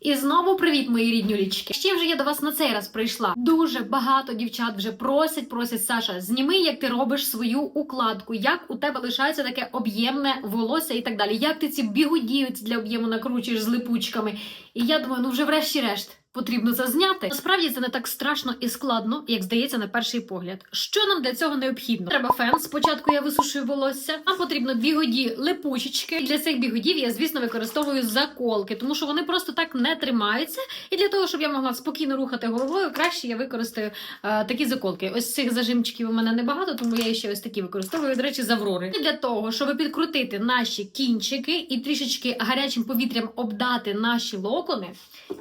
І знову привіт, мої рідні лічки. Ще вже я до вас на цей раз прийшла? Дуже багато дівчат вже просять, просять Саша, зніми, як ти робиш свою укладку, як у тебе лишається таке об'ємне волосся і так далі. Як ти ці бігуді для об'єму накручуєш з липучками? І я думаю, ну вже врешті-решт. Потрібно це зняти. Насправді це не так страшно і складно, як здається на перший погляд. Що нам для цього необхідно? Треба фен. Спочатку я висушую волосся. Нам потрібно бігоді липучечки. І для цих бігодів я, звісно, використовую заколки, тому що вони просто так не тримаються. І для того, щоб я могла спокійно рухати головою, краще я використаю е, такі заколки. Ось цих зажимчиків у мене небагато, тому я ще ось такі використовую. До речі, з аврори. І для того, щоб підкрутити наші кінчики і трішечки гарячим повітрям обдати наші локони,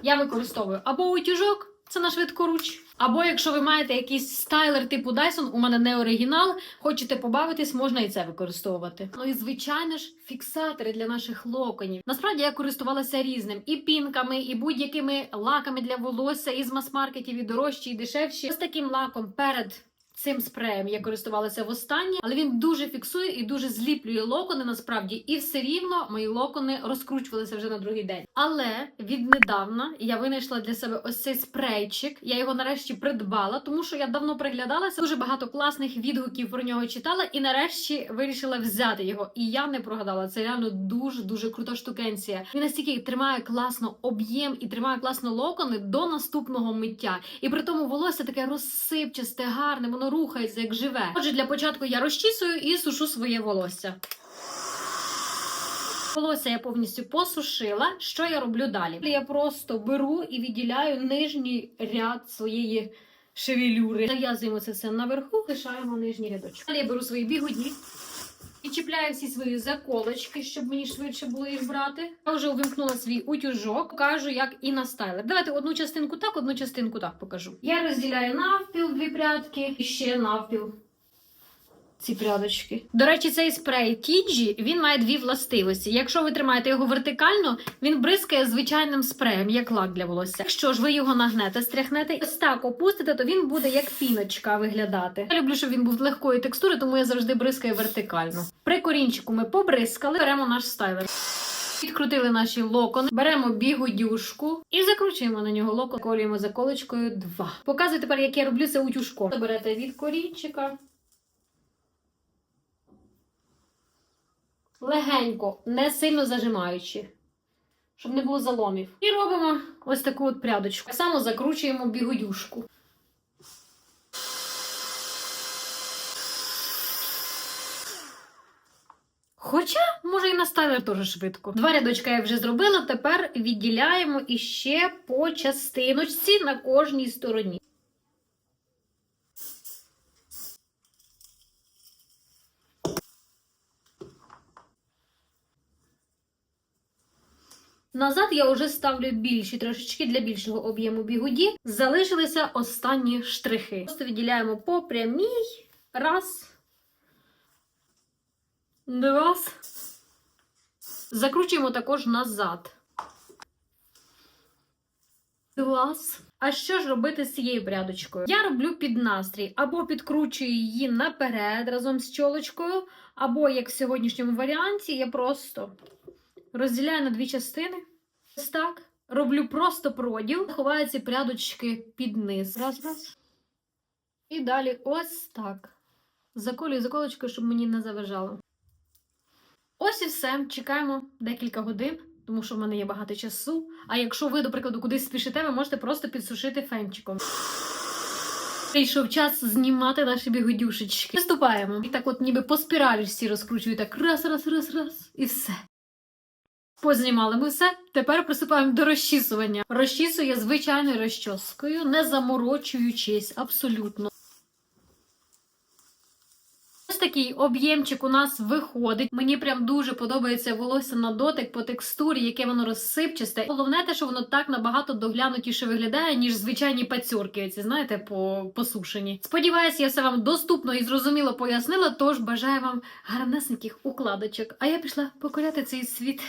я використовую або утюжок, це на швидкоруч, або якщо ви маєте якийсь стайлер типу Dyson, у мене не оригінал, хочете побавитись, можна і це використовувати. Ну і звичайно ж, фіксатори для наших локонів. Насправді я користувалася різним і пінками, і будь-якими лаками для волосся із мас-маркетів, і дорожчі, і дешевші. Ось таким лаком перед. Цим спреєм я користувалася востаннє, але він дуже фіксує і дуже зліплює локони насправді, і все рівно мої локони розкручувалися вже на другий день. Але віднедавна я винайшла для себе ось цей спрейчик. Я його нарешті придбала, тому що я давно приглядалася. Дуже багато класних відгуків про нього читала, і нарешті вирішила взяти його. І я не прогадала. Це реально дуже дуже крута штукенція. Він настільки тримає класно об'єм і тримає класно локони до наступного миття. І при тому волосся таке розсипчасте, гарне, воно рухається як живе. Отже, для початку я розчісую і сушу своє волосся. Волосся я повністю посушила. Що я роблю далі? Я просто беру і відділяю нижній ряд своєї шевелюри. Нав'язуємо це все наверху, лишаємо нижній рядочок. Далі я беру свої бігуді. І чіпляю всі свої заколочки, щоб мені швидше було їх брати. Я вже увімкнула свій утюжок, покажу, як і на стайлер. Давайте одну частинку так, одну частинку так покажу. Я розділяю навпіл дві прядки і ще навпіл. Ці прядочки. До речі, цей спрей Тіджі він має дві властивості. Якщо ви тримаєте його вертикально, він бризкає звичайним спреєм, як лак для волосся. Якщо ж ви його нагнете, стряхнете і ось так опустите, то він буде як піночка виглядати. Я люблю, щоб він був легкої текстури, тому я завжди бризкаю вертикально. При корінчику ми побризкали, беремо наш стайлер. Відкрутили наші локони, беремо бігудюшку і закручуємо на нього локон, колюємо заколочкою 2. Показую тепер, як я роблю це утюжком. Берете від корінчика. Легенько, не сильно зажимаючи, щоб не було заломів. І робимо ось таку от прядочку. Так само закручуємо бігудюшку. Хоча, може, і на стайлер теж швидко. Два рядочка я вже зробила, тепер відділяємо іще по частиночці на кожній стороні. Назад я вже ставлю більші трошечки для більшого об'єму бігуді. Залишилися останні штрихи. Просто відділяємо по прямій. Раз. Два. Закручуємо також назад. Два. А що ж робити з цією прядочкою? Я роблю під настрій, або підкручую її наперед разом з чолочкою, або, як в сьогоднішньому варіанті, я просто розділяю на дві частини. Ось так. Роблю просто проділ, ховаю ці прядочки під низ. Раз, раз. І далі ось так. Заколюю заколочкою, щоб мені не заважало. Ось і все. Чекаємо декілька годин, тому що в мене є багато часу. А якщо ви, до прикладу, кудись спішите, ви можете просто підсушити фенчиком. Прийшов час знімати наші бігодюшечки. Приступаємо. І так, от ніби по спіралі всі розкручую. Так раз, раз, раз, раз, і все. Познімали ми все. Тепер приступаємо до розчісування. Розчісую звичайною розчоскою, не заморочуючись абсолютно. Ось такий об'ємчик у нас виходить. Мені прям дуже подобається волосся на дотик по текстурі, яке воно розсипчасте. Головне те, що воно так набагато доглянутіше виглядає, ніж звичайні пацюрки, ці знаєте, по посушені. Сподіваюсь, я все вам доступно і зрозуміло пояснила. Тож бажаю вам гарнесеньких укладочок. А я пішла покоряти цей світ.